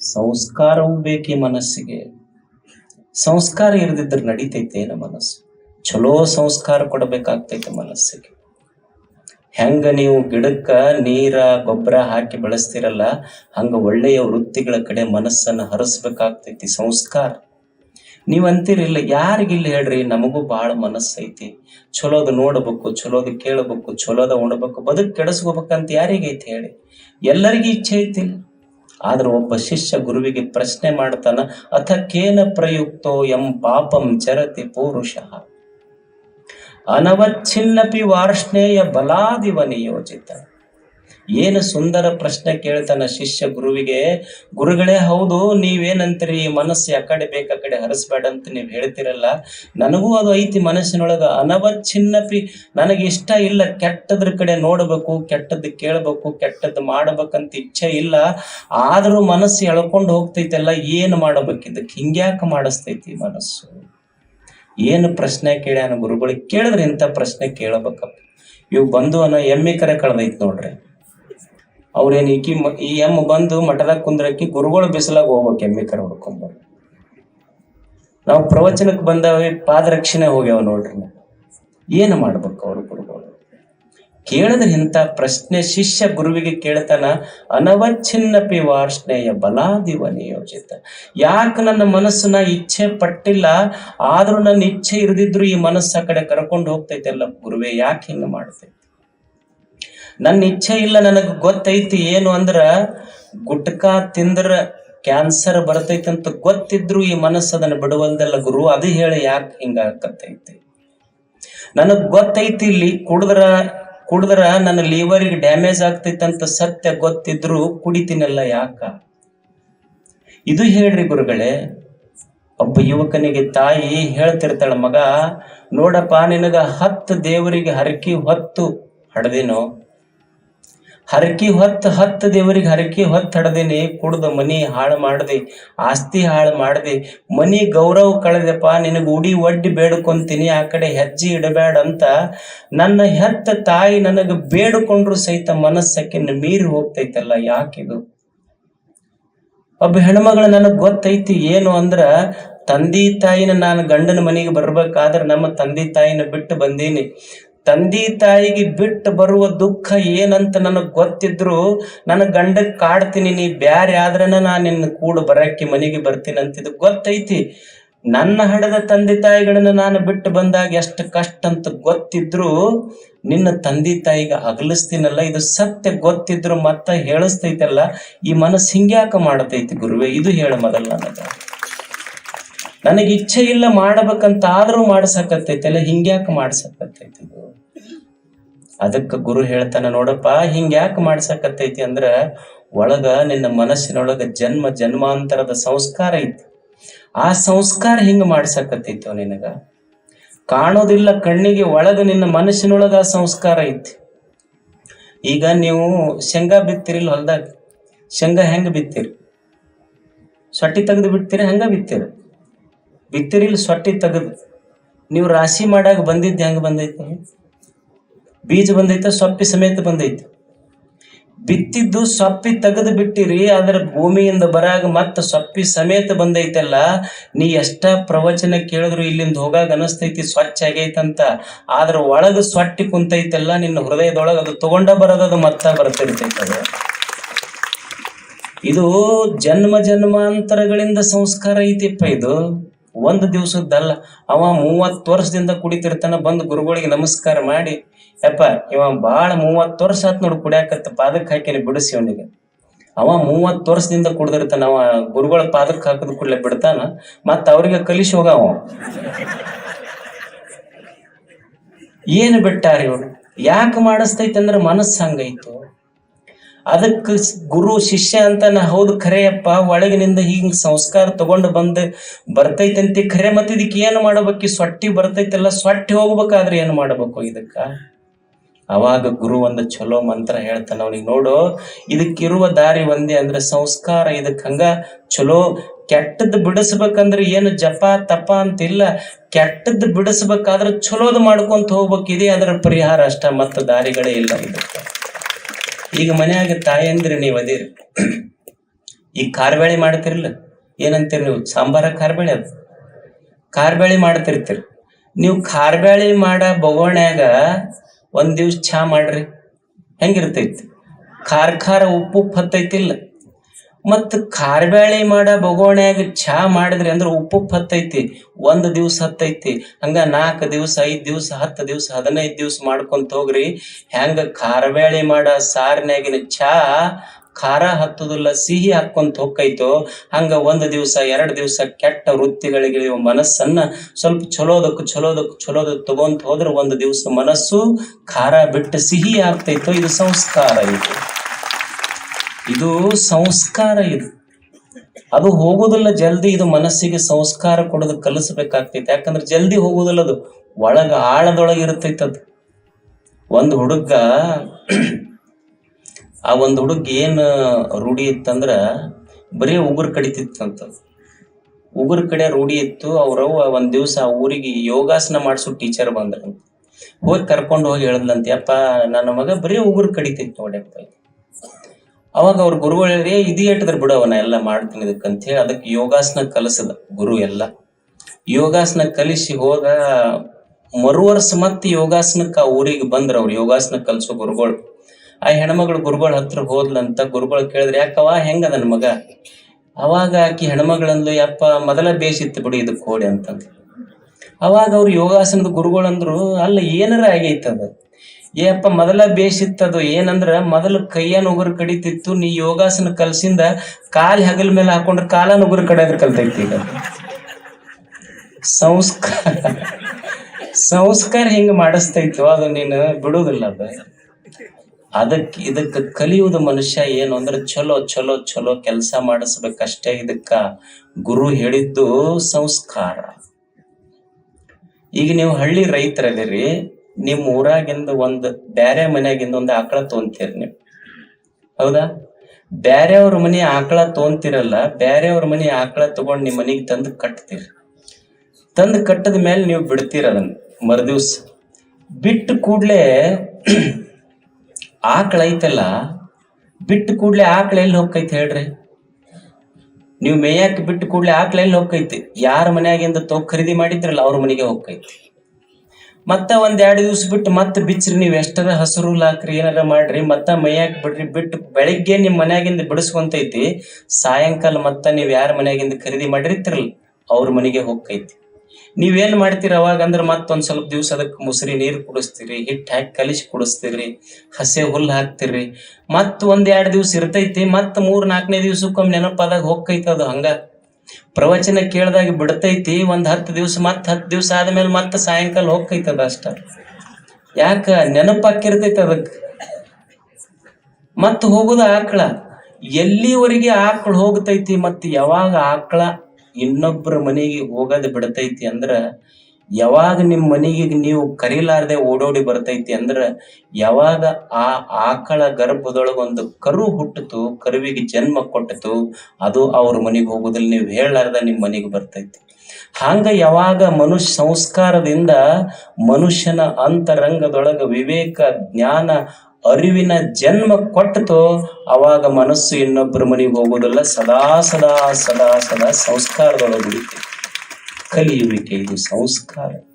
ಸಂಸ್ಕಾರವೂ ಬೇಕೇ ಮನಸ್ಸಿಗೆ. ಸಂಸ್ಕಾರ ಇರದಿದ್ರೆ ನಮ್ಮ ಮನಸ್ಸು? ಚಲೋ ಸಂಸ್ಕಾರ ಕೊಡಬೇಕಾಗ್ತೈತೆ ಮನಸ್ಸಿಗೆ. ಹೆಂಗ ನೀವು ಗಿಡಕ್ಕ ನೀರ, ಗೊಬ್ಬರ ಹಾಕಿ ಬೆಳೆಸ್ತಿರಲ್ಲ, ಹಂಗ ಒಳ್ಳೆಯ ವೃತ್ತಿಗಳ ಕಡೆ ಮನಸ್ಸನ್ನ ಹರಿಸ್ಬೇಕಾಗ್ತೈತಿ ಸಂಸ್ಕಾರ. ನೀವ್ ಅಂತೀರಿಲ್ಲ ಯಾರಿಗಿಲ್ಲ ಹೇಳ್ರಿ, ನಮಗೂ ಬಹಳ ಮನಸ್ಸೈತಿ. ಚಲೋದ ನೋಡ್ಬೇಕು ಚಲೋದ ಕೇಳಬೇಕು ಚಲೋದ ಉಣ್ಬೇಕು, ಬದುಕು ಕೆಡಿಸ್ಕೋಬೇಕಂತ ಯಾರಿಗೈತಿ ಹೇಳಿ? ಎಲ್ಲರಿಗೂ ಇಚ್ಛೆ ಐತಿಲ್ಲ ಆದ್ರೆ ಒಬ್ಬ ಶಿಷ್ಯ ಗುರುವಿಗೆ ಪ್ರಶ್ನೆ ಮಾಡ್ತಾನ ಅಥ ಕೇನ ಪ್ರಯುಕ್ತೋ ಎಂ ಪಾಪಂ ಚರತಿ ಪೌರುಷ? ಅನವಚ್ಛಿನ್ನಪಿ ವಾರ್ಷ್ಣೇಯ ಬಲಾದಿವ ನಿಯೋಜಿತ. ಏನು ಸುಂದರ ಪ್ರಶ್ನೆ ಕೇಳ್ತಾನ ಶಿಷ್ಯ ಗುರುವಿಗೆ, ಗುರುಗಳೇ, ಹೌದು, ನೀವೇನಂತೀರಿ? ಮನಸ್ಸು ಆ ಬೇಕಾ ಕಡೆ ಹರಿಸ್ಬೇಡ ಅಂತ ನೀವು ಹೇಳ್ತಿರಲ್ಲ. ನನಗೂ ಅದು ಐತಿ ಮನಸ್ಸಿನೊಳಗ. ಅನವಚ್ಛಿನ್ನಪಿ ನನಗೆ ಇಷ್ಟ ಇಲ್ಲ. ಕೆಟ್ಟದ್ರ ಕಡೆ ನೋಡಬೇಕು ಕೆಟ್ಟದ್ದು ಕೇಳ್ಬೇಕು ಕೆಟ್ಟದ್ದು ಮಾಡ್ಬೇಕಂತ ಇಚ್ಛೆ ಇಲ್ಲ. ಆದರೂ ಮನಸ್ಸು ಎಳ್ಕೊಂಡು ಹೋಗ್ತೈತಲ್ಲ, ಏನು ಮಾಡಬೇಕಿದ್ದಕ್ಕೆ ಹಿಂಗ್ಯಾಕೆ ಮಾಡಿಸ್ತೈತಿ ಮನಸ್ಸು? ಏನು ಪ್ರಶ್ನೆ ಕೇಳ್ಯಾನ ಗುರುಗಳಿಗೆ ಕೇಳಿದ್ರೆ ಇಂಥ ಪ್ರಶ್ನೆ ಕೇಳಬೇಕಪ್ಪ. ಇವು ಬಂದು ಅನ್ನೋ ಎಮ್ಮೆ ಕರೆ ಕಳೆದೈತಿ ನೋಡ್ರಿ. ಅವ್ರೇನ್ ಈಕಿ ಈ ಎಮ್ಮ ಬಂದು ಮಠದಾಗ ಕುಂದ್ರಕ್ಕಿ ಗುರುಗಳು ಬಿಸಿಲಾಗ ಹೋಗ್ಬೇಕು ಎಮ್ಮೆ ಕರೆ ಹೊಡ್ಕೊಂಬರ್ ನಾವು ಪ್ರವಚನಕ್ಕೆ ಬಂದಾವೆ, ಪಾದರಕ್ಷಣೆ ಹೋಗ್ಯಾವ ನೋಡ್ರಿ ಏನು ಮಾಡ್ಬೇಕು ಅವರು ಗುರುಗಳು? ಕೇಳಿದ್ರೆ ಇಂಥ ಪ್ರಶ್ನೆ ಶಿಷ್ಯ ಗುರುವಿಗೆ ಕೇಳ್ತಾನ, ಅನವಚ್ಛಿನ್ನಪಿ ವಾರ್ಷ್ಣೇಯ ಬಲಾದಿವ ನಿಯೋಜಿತ. ಯಾಕೆ ನನ್ನ ಮನಸ್ಸನ್ನ ಇಚ್ಛೆ ಪಟ್ಟಿಲ್ಲ, ಆದ್ರೂ ನನ್ನ ಇಚ್ಛೆ ಇರದಿದ್ರು ಈ ಮನಸ್ಸು ಆ ಕಡೆ ಕರ್ಕೊಂಡು ಹೋಗ್ತೈತೆಲ್ಲ ಗುರುವೆ, ಯಾಕೆ ಹಿಂಗೆ ಮಾಡ್ತೈತಿ ನನ್ನ ಇಚ್ಛೆ ಇಲ್ಲ, ನನಗೆ ಗೊತ್ತೈತಿ ಏನು ಅಂದ್ರ ಗುಟ್ಕಾ ತಿಂದ್ರ ಕ್ಯಾನ್ಸರ್ ಬರ್ತೈತಿ ಅಂತ ಗೊತ್ತಿದ್ರು ಈ ಮನಸ್ಸು ಅದನ್ನ ಬಿಡುವಲ್ದಲ್ಲ ಗುರು. ಅದು ಹೇಳಿ ಯಾಕೆ ಹಿಂಗ ನನಗೆ ನನಗ್ ಗೊತ್ತೈತಿ ಇಲ್ಲಿ ಕುಡಿದ್ರ ಕುಡಿದ್ರ ನನ್ನ ಲಿವರ್ಗೆ ಡ್ಯಾಮೇಜ್ ಆಗ್ತೈತಿ ಅಂತ ಸತ್ಯ ಗೊತ್ತಿದ್ರು ಕುಡಿತೀನಲ್ಲ ಯಾಕ? ಇದು ಹೇಳ್ರಿ ಗುರುಗಳೇ, ಒಬ್ಬ ಯುವಕನಿಗೆ ತಾಯಿ ಹೇಳ್ತಿರ್ತಾಳ, ಮಗ, ನೋಡಪ್ಪ, ನಿನಗ ಹತ್ತು ದೇವರಿಗೆ ಹರಕಿ ಹೊತ್ತು ಹಡ್ದೇನೋ? ಹರಕಿ ಹೊತ್ತು ಹತ್ತು ದೇವರಿಗೆ ಹರಕಿ ಹೊತ್ತು ಹಡದೇನೆ ಕುಡ್ದು ಮನಿ ಹಾಳು ಮಾಡದೆ, ಆಸ್ತಿ ಹಾಳು ಮಾಡದೆ. ಮನಿ ಗೌರವ ಕಳೆದಪ್ಪ, ನಿನಗೆ ಉಡಿ ಒಡ್ಡಿ ಬೇಡ್ಕೊಂತೀನಿ, ಆ ಕಡೆ ಹೆಜ್ಜೆ ಇಡಬೇಡ ಅಂತ. ನನ್ನ ಹೆತ್ತ ತಾಯಿ ನನಗೆ ಬೇಡಿಕೊಂಡ್ರು ಸಹಿತ ಮನಸ್ಸಕ್ಕಿನ್ನ ಮೀರಿ ಹೋಗ್ತೈತಲ್ಲ, ಯಾಕಿದು? ಒಬ್ಬ ಹೆಣ್ಮಗಳು, ನನಗೆ ಗೊತ್ತೈತಿ ಏನು ಅಂದ್ರ, ತಂದಿ ತಾಯಿನ ನಾನು ಗಂಡನ ಮನೆಗೆ ಬರ್ಬೇಕಾದ್ರೆ ನಮ್ಮ ತಂದೆ ತಾಯಿನ ಬಿಟ್ಟು ಬಂದೀನಿ. ತಂದೆ ತಾಯಿಗೆ ಬಿಟ್ಟು ಬರುವ ದುಃಖ ಏನಂತ ನನಗೆ ಗೊತ್ತಿದ್ರು ನನ್ನ ಗಂಡಕ್ಕೆ ಕಾಡ್ತೀನಿ, ನೀ ಬ್ಯಾರೆ ಆದ್ರನ ನಾನು ನಿನ್ನ ಕೂಡ ಬರಕ್ಕೆ ಮನೆಗೆ ಬರ್ತೀನಿ ಅಂತಿದ್ದು ಗೊತ್ತೈತಿ. ನನ್ನ ಹಡದ ತಂದೆ ತಾಯಿಗಳನ್ನ ನಾನು ಬಿಟ್ಟು ಬಂದಾಗ ಎಷ್ಟು ಕಷ್ಟ ಅಂತ ಗೊತ್ತಿದ್ರು ನಿನ್ನ ತಂದೆ ತಾಯಿಗೆ ಅಗಲಿಸ್ತೀನಲ್ಲ ಇದು ಸತ್ಯ ಗೊತ್ತಿದ್ರು ಮತ್ತ ಹೇಳಿಸ್ತೈತಲ್ಲ, ಈ ಮನಸ್ಸು ಹಿಂಗ್ಯಾಕ ಮಾಡತೈತಿ ಗುರುವೆ? ಇದು ಹೇಳ ಮೊದಲ ನನಗ. ಇಚ್ಛೆ ಇಲ್ಲ ಮಾಡಬೇಕಂತ ಆದ್ರೂ ಮಾಡ್ಸಕತ್ತೈತಲ್ಲ ಹಿಂಗ್ಯಾಕ ಮಾಡ್ಸಕತ್ತೈತಿ ಇದು? ಅದಕ್ಕ ಗುರು ಹೇಳ್ತಾನೆ, ನೋಡಪ್ಪ ಹಿಂಗ್ಯಾಕ ಮಾಡ್ಸಕತ್ತೈತಿ ಅಂದ್ರ, ಒಳಗ ನಿನ್ನ ಮನಸ್ಸಿನೊಳಗ ಜನ್ಮ ಜನ್ಮಾಂತರದ ಸಂಸ್ಕಾರ ಐತಿ ಆ ಸಂಸ್ಕಾರ ಹಿಂಗ ಮಾಡ್ಸಕತ್ತೈತೋ ನಿನಗ. ಕಾಣೋದಿಲ್ಲ ಕಣ್ಣಿಗೆ ಒಳಗ ನಿನ್ನ ಮನಸ್ಸಿನೊಳಗ ಆ ಸಂಸ್ಕಾರ ಐತಿ. ಈಗ ನೀವು ಶೇಂಗಾ ಬಿತ್ತಿರಿಲ್ಲ ಹೊಲ್ದಾಗ. ಶೇಂಗಾ ಹೆಂಗ ಬಿತ್ತಿರಿ? ಸೊಟ್ಟಿ ತೆಗೆದು ಬಿಡ್ತೀರಿ ಹೆಂಗ ಬಿತ್ತಿರಿ. ಬಿತ್ತಿರಿಲ್ಲ ಸೊಟ್ಟಿ ತೆಗೆದು. ನೀವು ರಾಶಿ ಮಾಡಾಗ ಬಂದಿದ್ದು ಹೆಂಗ ಬಂದೈತಿ? ಬೀಜ ಬಂದೈತೆ, ಸೊಪ್ಪಿ ಸಮೇತ ಬಂದೈತಿ. ಬಿತ್ತಿದ್ದು ಸೊಪ್ಪಿ ತೆಗೆದು ಬಿಟ್ಟಿರಿ ಅದರ ಭೂಮಿಯಿಂದ ಬರಾಗ ಮತ್ತ ಸೊಪ್ಪಿ ಸಮೇತ ಬಂದೈತಲ್ಲ, ನೀ ಎಷ್ಟ ಪ್ರವಚನ ಕೇಳಿದ್ರು ಇಲ್ಲಿಂದ ಹೋಗಾಗ ಅನಸ್ತೈತಿ, ಸ್ವಚ್ಛ ಆಗೈತಂತ. ಆದ್ರ ಒಳಗ ಸೊಟ್ಟಿ ಕುಂತೈತಲ್ಲ, ನಿನ್ನ ಹೃದಯದೊಳಗ ಅದು ತಗೊಂಡ ಬರೋದದು ಮತ್ತ ಬರ್ತಿರ್ತೈತೆ ಅದು. ಇದು ಜನ್ಮ ಜನ್ಮಾಂತರಗಳಿಂದ ಸಂಸ್ಕಾರ ಐತಿಪ್ಪ ಇದು. ಒಂದು ದಿವಸದ್ದಲ್ಲ, ಅವ ಮೂವತ್ತು ವರ್ಷದಿಂದ ಕುಡಿತಿರ್ತಾನ, ಬಂದು ಗುರುಗಳಿಗೆ ನಮಸ್ಕಾರ ಮಾಡಿ. ಯಪ್ಪ, ಇವ ಬಾಳ ಮೂವತ್ತು ವರ್ಷ ಆತ್ ನೋಡು ಕುಡಿಯಾಕತ್ತ ಪಾದಕ್ ಹಾಕಿ ಬಿಡಿಸಿ ಅವನಿಗೆ. ಅವ ಮೂವತ್ತು ವರ್ಷದಿಂದ ಕುಡ್ದಿರ್ತಾನ, ಅವ ಗುರುಗಳ ಪಾದಕ್ಕೆ ಹಾಕದ್ ಕೂಡಲೇ ಬಿಡ್ತಾನ, ಮತ್ತ ಅವ್ರಿಗೆ ಕಲಿಸಿ ಹೋಗವ. ಏನು ಬಿಟ್ಟಾರ ಇವ್ರು? ಯಾಕೆ ಮಾಡಿಸ್ತೈತೆ ಅಂದ್ರೆ ಮನಸ್ಸು ಹಂಗೈತು. ಅದಕ್ಕೆ ಗುರು ಶಿಷ್ಯ ಅಂತ ನಾ ಹೌದು ಖರೆಯಪ್ಪ, ಒಳಗಿನಿಂದ ಹಿಂಗ್ ಸಂಸ್ಕಾರ ತಗೊಂಡು ಬಂದು ಬರ್ತೈತಂತೆ ಖರೆ, ಮತ್ತೆ ಇದಕ್ಕೆ ಏನು ಮಾಡ್ಬೇಕು? ಸೊಟ್ಟಿ ಬರ್ತೈತಲ್ಲ, ಸೊಟ್ಟಿ ಹೋಗ್ಬೇಕಾದ್ರೆ ಏನು ಮಾಡ್ಬೇಕು ಇದಕ್ಕ? ಅವಾಗ ಗುರು ಒಂದು ಚಲೋ ಮಂತ್ರ ಹೇಳ್ತಾನ ಅವನಿಗೆ, ನೋಡು, ಇದಕ್ಕಿರುವ ದಾರಿ ಒಂದೇ ಅಂದ್ರೆ ಸಂಸ್ಕಾರ. ಇದಕ್ಕೆ ಹಂಗ ಚಲೋ ಕೆಟ್ಟದ್ದು ಬಿಡಿಸ್ಬೇಕಂದ್ರೆ ಏನು ಜಪ ತಪ ಅಂತಿಲ್ಲ. ಕೆಟ್ಟದ್ದು ಬಿಡಿಸ್ಬೇಕಾದ್ರೆ ಚಲೋದು ಮಾಡ್ಕೊಂತ ಹೋಗ್ಬೇಕು. ಇದೇ ಅದರ ಪರಿಹಾರ ಅಷ್ಟ, ಮತ್ತ ದಾರಿಗಳೇ ಇಲ್ಲ ಇದಕ್ಕೆ. ಈಗ ಮನ್ಯಾಗ ತಾಯಂದ್ರೆ ನೀವು ಅದಿರಿ. ಈಗ ಕಾರ್ಬೇಳಿ ಮಾಡ್ತಿರಲ್ಲ ಏನಂತೀರಿ ನೀವು? ಸಾಂಬಾರ ಕಾರ್ಬೇಳಿ ಅದು? ಕಾರ್ಬೇಳಿ ಮಾಡ್ತಿರ್ತೀರಿ. ನೀವು ಕಾರ್ಬೇಳಿ ಮಾಡ ಬೊಗೋಣ್ಯಾಗ ಒಂದ್ ದಿವ್ಸ ಚಹಾ ಮಾಡ್ರಿ. ಹೆಂಗಿರ್ತೈತಿ? ಖಾರ ಖಾರ ಉಪ್ಪು ಹತ್ತೈತಿಲ್ಲ. ಮತ್ತು ಖಾರಬ್ಯಾಳಿ ಮಾಡ ಬೊಗೋಣ್ಯಾಗ ಚಹಾ ಮಾಡಿದ್ರಿ ಅಂದ್ರೆ ಉಪ್ಪು ಉಪ್ಪು ಹತ್ತೈತಿ. ಒಂದ್ ದಿವ್ಸ ಹತ್ತೈತಿ. ಹಂಗ ನಾಲ್ಕು ದಿವ್ಸ, ಐದ್ ದಿವ್ಸ, ಹತ್ತು ದಿವ್ಸ, ಹದಿನೈದು ದಿವ್ಸ ಮಾಡ್ಕೊಂತ ಹೋಗ್ರಿ. ಹೆಂಗ ಖಾರಬ್ಯಾಳಿ ಮಾಡ ಸಾರಿನ್ಯಾಗಿನ ಚಹಾ ಖಾರ ಹತ್ತುದಿಲ್ಲ, ಸಿಹಿ ಹಾಕೊಂತ ಹೋಗ್ತೈತೋ ಹಂಗ ಒಂದು ದಿವಸ, ಎರಡು ದಿವಸ ಕೆಟ್ಟ ವೃತ್ತಿಗಳಿಗೆ ಮನಸ್ಸನ್ನ ಸ್ವಲ್ಪ ಚಲೋದಕ್ ಚಲೋದಕ್ ಚಲೋದಕ್ ತಗೊಂತ ಹೋದ್ರೆ ಒಂದು ದಿವ್ಸ ಮನಸ್ಸು ಖಾರ ಬಿಟ್ಟು ಸಿಹಿ ಆಗ್ತೈತೋ, ಇದು ಸಂಸ್ಕಾರ ಇದು. ಇದು ಸಂಸ್ಕಾರ ಇದು. ಅದು ಹೋಗುದಿಲ್ಲ ಜಲ್ದಿ, ಇದು ಮನಸ್ಸಿಗೆ ಸಂಸ್ಕಾರ ಕೊಡೋದು ಕಲಿಸ್ಬೇಕಾಗ್ತೈತಿ. ಯಾಕಂದ್ರೆ ಜಲ್ದಿ ಹೋಗುದಿಲ್ಲ ಅದು. ಒಳಗ ಆಳದೊಳಗೆ ಇರ್ತೈತದು. ಒಂದು ಹುಡುಗ ಆ ಒಂದು ಹುಡುಗ ಏನು ರೂಢಿ ಇತ್ತಂದ್ರ ಬರೀ ಉಗುರು ಕಡಿತಿತ್ತಂತ. ಉಗುರು ಕಡೆ ರೂಢಿ ಇತ್ತು ಅವ್ರವ್ವ ಒಂದ್ ದಿವಸ ಆ ಊರಿಗೆ ಯೋಗಾಸನ ಮಾಡಿಸೋ ಟೀಚರ್ ಬಂದ್ರಂತ ಹೋಗಿ ಕರ್ಕೊಂಡು ಹೋಗಿ ಹೇಳದ್ಲಂತ ಅಪ್ಪ ನನ್ನ ಮಗ ಬರೀ ಉಗುರು ಕಡಿತಿತ್ತು ನೋಡ್ಯಪ್ಪ ಅವಾಗ ಅವ್ರ ಗುರುಗಳು ಇದು ಇಟ್ಟಿದ್ರ ಬಿಡು ಅವನ ಎಲ್ಲ ಮಾಡ್ತೀನಿ ಇದಕ್ಕಂತ ಹೇಳಿ ಅದಕ್ಕೆ ಯೋಗಾಸನ ಕಲಿಸದ ಗುರು ಎಲ್ಲ. ಯೋಗಾಸನ ಕಲಿಸಿ ಹೋದ ಮರು ವರ್ಷ ಮತ್ತೆ ಯೋಗಾಸನಕ್ಕೆ ಆ ಊರಿಗೆ ಬಂದ್ರ ಅವ್ರು. ಯೋಗಾಸನ ಕಲಿಸೋ ಗುರುಗಳು. ಆ ಹೆಣ್ಮಗಳು ಗುರುಗಳ ಹತ್ರ ಹೋದ್ಲಂತ ಗುರುಗಳು ಕೇಳಿದ್ರೆ ಯಾಕವ ಹೆಂಗ ನನ್ ಮಗ ಅವಾಗ ಆಕಿ ಹೆಣ್ಮಗಳಂದ್ಲು, ಯಪ್ಪ, ಮೊದಲ ಬೇಸಿತ್ತು ಬಿಡಿ, ಇದು ಕೋಡಿ ಅಂತಂದು ಅವಾಗ ಅವ್ರು ಯೋಗಾಸನದ ಗುರುಗಳಂದ್ರು ಅಲ್ಲ, ಏನಾರ ಆಗೈತದ ಏಪ್ಪ ಮೊದಲ ಬೇಸಿತ್ತದು ಏನಂದ್ರ, ಮೊದಲು ಕೈಯನ್ ಉಗುರು ಕಡಿತಿತ್ತು, ನೀ ಯೋಗಾಸನ ಕಲ್ಸಿಂದ ಕಾಲ್ ಹೆಗಲ್ ಮೇಲೆ ಹಾಕೊಂಡ್ರೆ ಕಾಲನ್ ಉಗುರು ಕಡೆಯದ್ರ ಕಲ್ತೈತಿ ಈಗ. ಸಂಸ್ಕಾರ ಸಂಸ್ಕಾರ ಹಿಂಗ ಮಾಡಿಸ್ತೈತೋ, ಅದು ನೀನು ಬಿಡುದಿಲ್ಲ ಅದ. ಅದಕ್ ಇದಕ್ಕೆ ಕಲಿಯುವುದು ಮನುಷ್ಯ ಏನು ಅಂದ್ರೆ ಚಲೋ ಚಲೋ ಚಲೋ ಕೆಲಸ ಮಾಡಿಸ್ಬೇಕಷ್ಟೇ ಇದಕ್ಕ ಗುರು ಹೇಳಿದ್ದು ಸಂಸ್ಕಾರ. ಈಗ ನೀವು ಹಳ್ಳಿ ರೈತರದಿರಿ ನಿಮ್ ಊರಾಗಿಂದ ಒಂದ್ ಬ್ಯಾರೆ ಮನೆಯಾಗಿಂದ ಒಂದ್ ಆಕಳ ತೊಗೊಂತೀರಿ ನೀವು. ಹೌದಾ? ಬ್ಯಾರೆಯವ್ರ ಮನೆ ಆಕಳ ತೊಗೊಂತಿರಲ್ಲ ಬ್ಯಾರೆಯವ್ರ ಮನೆ ಆಕಳ ತಗೊಂಡ್ ನಿಮ್ ಮನೆಗೆ ತಂದು ಕಟ್ತೀರಿ. ತಂದು ಕಟ್ಟದ ಮೇಲೆ ನೀವು ಬಿಡ್ತೀರ ಅದನ್ನ ಮರುದಿವ್ಸ. ಬಿಟ್ಟು ಕೂಡ್ಲೆ ಆಕಳ ಐತಲ್ಲ, ಬಿಟ್ಟು ಕೂಡ್ಲೆ ಆಕಳ ಎಲ್ಲಿ ಹೋಗ್ತೈತಿ ಹೇಳ್ರಿ? ನೀವು ಮೇಯಕ್ಕೆ ಬಿಟ್ಟು ಕೂಡ್ಲೆ ಆಕಳ ಎಲ್ಲಿ ಹೋಗ್ತೈತಿ? ಯಾರ ಮನೆಯಾಗಿಂದ ತೋ ಖರೀದಿ ಮಾಡಿದ್ರಲ್ಲ ಅವ್ರ ಮನೆಗೆ ಹೋಗ್ತೈತಿ. ಮತ್ತ ಒಂದ್ ಎರಡು ದಿವ್ಸ ಬಿಟ್ಟು ಮತ್ತೆ ಬಿಚ್ಚ್ರಿ ನೀವ್ ಎಷ್ಟರ ಹಸಿರು ಹಾಕ್ರಿ ಏನಾರ ಮಾಡ್ರಿ, ಮತ್ತ ಮೈಯಾಕ್ ಬಿಡ್ರಿ, ಬಿಟ್ಟು ಬೆಳಿಗ್ಗೆ ನಿಮ್ ಮನ್ಯಾಗಿಂದ ಬಿಡಿಸ್ಕೊಂತೈತಿ ಸಾಯಂಕಾಲ ಮತ್ತ ನೀವ್ ಯಾರ ಮನೆಯಾಗಿಂದ ಖರೀದಿ ಮಾಡಿರ್ತಿರಲ್ಲ, ಅವ್ರ ಮನೆಗೆ ಹೋಗ್ತೈತಿ. ನೀವೇನ್ ಮಾಡ್ತೀರಿ ಅವಾಗ ಅಂದ್ರ ಮತ್ತೊಂದ್ ಸ್ವಲ್ಪ ದಿವ್ಸ ಅದಕ್ಕೆ ಮುಸ್ರಿ ನೀರ್ ಕುಡಿಸ್ತೀರಿ, ಹಿಟ್ ಹಾಕಿ ಕಲಿಸಿ ಕುಡಿಸ್ತೀರಿ, ಹಸೆ ಹುಲ್ಲು ಹಾಕ್ತಿರಿ. ಮತ್ ಒಂದ್ ಎರಡ್ ದಿವ್ಸ ಇರ್ತೈತಿ ಮತ್ ಮೂರ್ ನಾಲ್ಕನೇ ದಿವ್ಸಕ್ಕೊಮ್ಮೆ ನೆನಪಾದಾಗ ಹೋಗ್ತೈತಿ ಅದು ಹಂಗ. ಪ್ರವಚನ ಕೇಳ್ದಾಗ ಬಿಡ್ತೈತಿ, ಒಂದ್ ಹತ್ತು ದಿವ್ಸ ಮತ್ ಹತ್ತು ದಿವ್ಸ ಆದ್ಮೇಲೆ ಮತ್ತ ಸಾಯಂಕಾಲ ಹೋಗ್ತೈತದ ಅಷ್ಟ. ಯಾಕ? ನೆನಪಾಕಿರ್ತೈತಿ ಅದಕ್ ಮತ್ ಹೋಗುದ ಆಕಳ. ಎಲ್ಲಿವರೆಗೆ ಆಕಳ ಹೋಗ್ತೈತಿ ಮತ್ ಯಾವಾಗ ಆಕಳ? ಇನ್ನೊಬ್ಬರ ಮನೆಗೆ ಹೋಗೋದ್ ಬಿಡ್ತೈತಿ ಅಂದ್ರ, ಯಾವಾಗ ನಿಮ್ ಮನೆಗೆ ನೀವು ಕರೀಲಾರ್ದೆ ಓಡೋಡಿ ಬರ್ತೈತಿ ಅಂದ್ರ, ಯಾವಾಗ ಆ ಆಕಳ ಗರ್ಭದೊಳಗ ಒಂದು ಕರು ಹುಟ್ಟಿತು ಕರುವಿಗೆ ಜನ್ಮ ಕೊಟ್ಟಿತು ಅದು ಅವ್ರ ಮನೆಗೆ ಹೋಗುದಿಲ್ಲ, ನೀವು ಹೇಳಲಾರ್ದ ನಿಮ್ ಮನೆಗೆ ಬರ್ತೈತಿ. ಹಂಗ ಯಾವಾಗ ಮನುಷ್ಯ ಸಂಸ್ಕಾರದಿಂದ ಮನುಷ್ಯನ ಅಂತರಂಗದೊಳಗ ವಿವೇಕ, ಜ್ಞಾನ ಅರಿವಿನ ಜನ್ಮ ಕೊಟ್ಟತೋ ಅವಾಗ ಮನಸ್ಸು ಇನ್ನೊಬ್ಬರ ಮನೆಗೆ ಹೋಗೋದಲ್ಲ. ಸದಾ ಸದಾ ಸದಾ ಸದಾ ಸಂಸ್ಕಾರದೊಳಗೆ ಕಲಿಯುವಿಕೆ ಇದು ಸಂಸ್ಕಾರ.